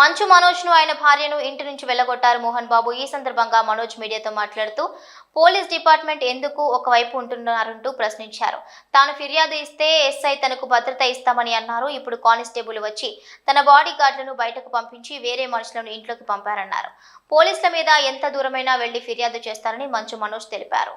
మంచు మనోజ్ను ఆయన భార్యను ఇంటి నుంచి వెళ్ళగొట్టారు మోహన్ బాబు. ఈ సందర్భంగా మనోజ్ మీడియాతో మాట్లాడుతూ పోలీస్ డిపార్ట్మెంట్ ఎందుకు ఒకవైపు ఉంటున్నారంటూ ప్రశ్నించారు. తాను ఫిర్యాదు ఇస్తే ఎస్ఐ తనకు భద్రత ఇస్తామని అన్నారు. ఇప్పుడు కానిస్టేబుల్ వచ్చి తన బాడీ గార్డులను బయటకు పంపించి వేరే మనుషులను ఇంట్లోకి పంపారన్నారు. పోలీసుల మీద ఎంత దూరమైనా వెళ్ళి ఫిర్యాదు చేస్తారని మంచు మనోజ్ తెలిపారు.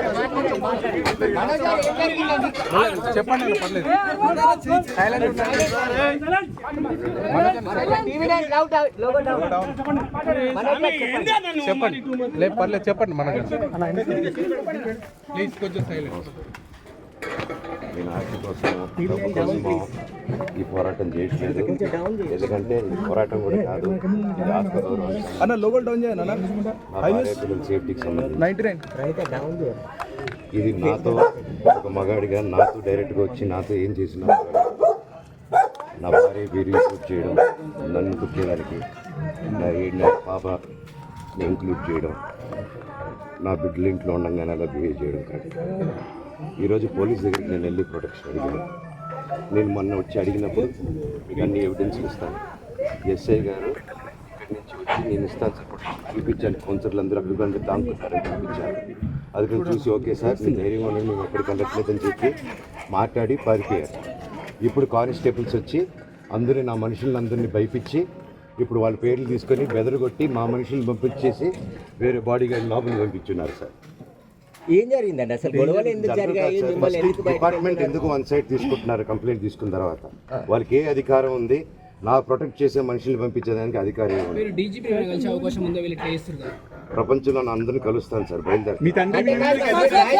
చెప్పండి పర్లేదు. చెప్పండి. లేదు పర్లేదు చెప్పండి మనకి ప్లీజ్ కొంచెం సైలెంట్ కోసం ఈ పోరాటం చేయట్లేదు. ఎందుకంటే ఈ పోరాటం కూడా కాదు అన్న లోగల్ డౌన్ చేయండి అన్న. సేఫ్టీకి సంబంధించి. నైన్టీ నైన్ ఇది నాతో ఒక మగాడిగా నాతో డైరెక్ట్గా వచ్చి నాతో ఏం చేసిన నా భార్య వీరి ఇంక్లూడ్ చేయడం నన్ను కుట్టేదానికి నా ఏడు పాప ఇంక్లూడ్ చేయడం నా బిడ్డల ఇంట్లో ఉండగానే అలా బిహేవ్ చేయడం కాదు. ఈరోజు పోలీస్ దగ్గరికి నేను వెళ్ళి ప్రొటెక్షన్ అడిగాను. నేను మొన్న వచ్చి అడిగినప్పుడు మీకు అన్ని ఎవిడెన్స్లు ఇస్తాను. ఎస్ఐ గారు ఇక్కడి నుంచి వచ్చి నేను ఇస్తాను సార్ ప్రొటెక్షన్ చూపించాను కౌన్సిలర్లు అందరూ అభిప్రాయం దాంకున్నారని చూపించాను అది కూడా చూసి ఓకే సార్ నేను ధైర్యంగా ఉండండి మేము ఎక్కడికి వెళ్ళట్లేదని చెప్పి మాట్లాడి పారిపోయారు. ఇప్పుడు కానిస్టేబుల్స్ వచ్చి అందరూ నా మనుషులందరినీ భయపించి ఇప్పుడు వాళ్ళ పేర్లు తీసుకొని బెదరగొట్టి మా మనుషులను పంపించేసి వేరే బాడీ గార్డ్ లోపలికి పంపించున్నారు సార్. ఏం జరిగిందండి? అసలు గొడవలు ఎందుకు జరిగాయి? మిమ్మల్ని ఎందుకు బయటకు డిపార్ట్మెంట్ ఎందుకు వన్ సైడ్ తీసుకుంటున్నారు? కంప్లైంట్ తీసుకున్న తర్వాత. వాళ్ళకి ఏ అధికారం ఉంది? నా ప్రొటెక్ట్ చేసే మనుషుల్ని పంపించేదానికి అధికారం డీజీపీ అవకాశం ఉందో? వీళ్ళు ఇట్లా చేస్తారు కదా ప్రపంచంలో అందరిని కలుస్తాను సార్ బయలుదేరి